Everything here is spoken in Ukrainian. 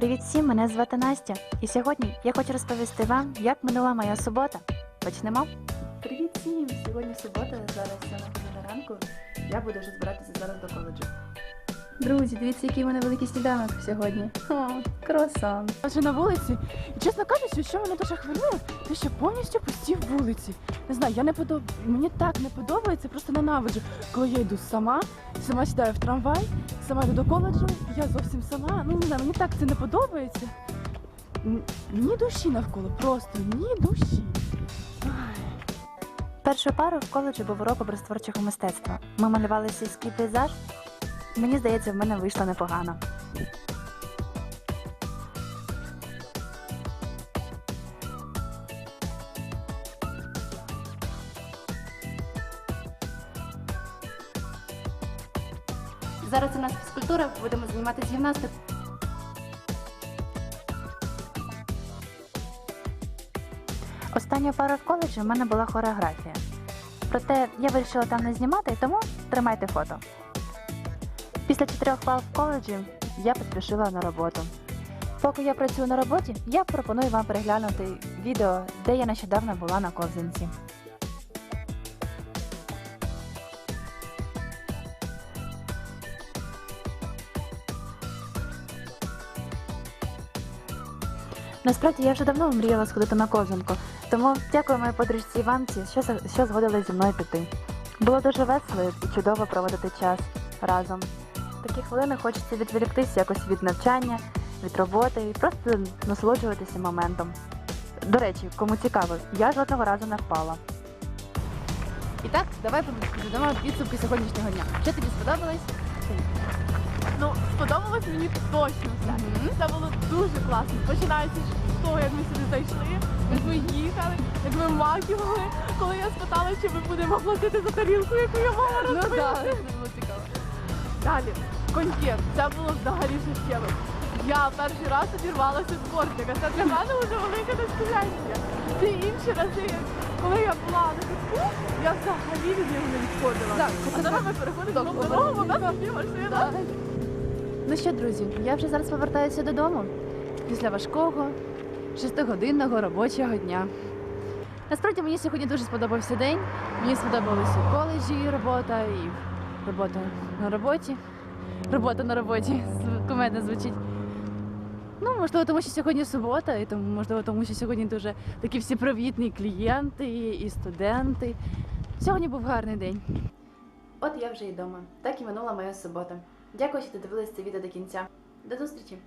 Привіт всім, мене звати Настя. І сьогодні я хочу розповісти вам, як минула моя субота. Почнемо. Привіт всім! Сьогодні субота, зараз 7 година ранку. Я буду вже збиратися зараз до коледжу. Друзі, дивіться, який у мене великий сніданок сьогодні. О, круасан. Адже на вулиці, і чесно кажучи, що мене дуже хвилює, те, що повністю пусті вулиці. Не знаю, я не подоб... мені так не подобається, просто ненавиджу. Коли я йду сама, сама сідаю в трамвай, сама йду до коледжу, і я зовсім сама. Ну не знаю, мені так це не подобається. Н- Ні душі навколо, просто ні душі. Першу пару в коледжі був урок образотворчого мистецтва. Ми малювали сільський пейзаж. Мені здається, в мене вийшло непогано. Зараз у нас фізкультура, будемо займатися гімнастикою. Остання пара в коледжі в мене була хореографія. Проте я вирішила там не знімати, тому тримайте фото. Після чотирьох пар в коледжі я поспішила на роботу. Поки я працюю на роботі, я пропоную вам переглянути відео, де я нещодавно була на ковзанці. Насправді я вже давно мріяла сходити на ковзанку, тому дякую моїй подружці Іванці, що, що згодилась зі мною піти. Було дуже весело і чудово проводити час разом. В такі хвилини хочеться відволіктися якось від навчання, від роботи і просто насолоджуватися моментом. До речі, кому цікаво, я жодного разу не впала. І так, давай підведемо підсумки сьогоднішнього дня. Що тобі сподобалось? Ну, сподобалось мені точно все. Це було дуже класно. Починаючи з того, як ми сюди зайшли, як ми їхали, як ми маківали, коли я спитала, чи ми будемо платити за тарілку, яку я мала Ну Далі, коньєр. Це було взагалі життєво. Я перший раз обірвалася з бортика. Це для мене вже велике досягнення. Ті інші рази, коли я була на піску, я взагалі від нього не відходила. Так, а зараз ми переходимо до дорогу, нас є машина. Ну що, друзі, я вже зараз повертаюся додому після важкого шестигодинного робочого дня. Насправді мені сьогодні дуже сподобався день. Мені сподобалося і коледжі робота, і робота на роботі. Робота на роботі кумедно звучить. Ну, можливо, тому що сьогодні субота, і тому, можливо, тому що сьогодні дуже такі всі привітні клієнти і студенти. Сьогодні був гарний день. От я вже і вдома. Так і минула моя субота. Дякую, що додивилися це відео до кінця. До зустрічі!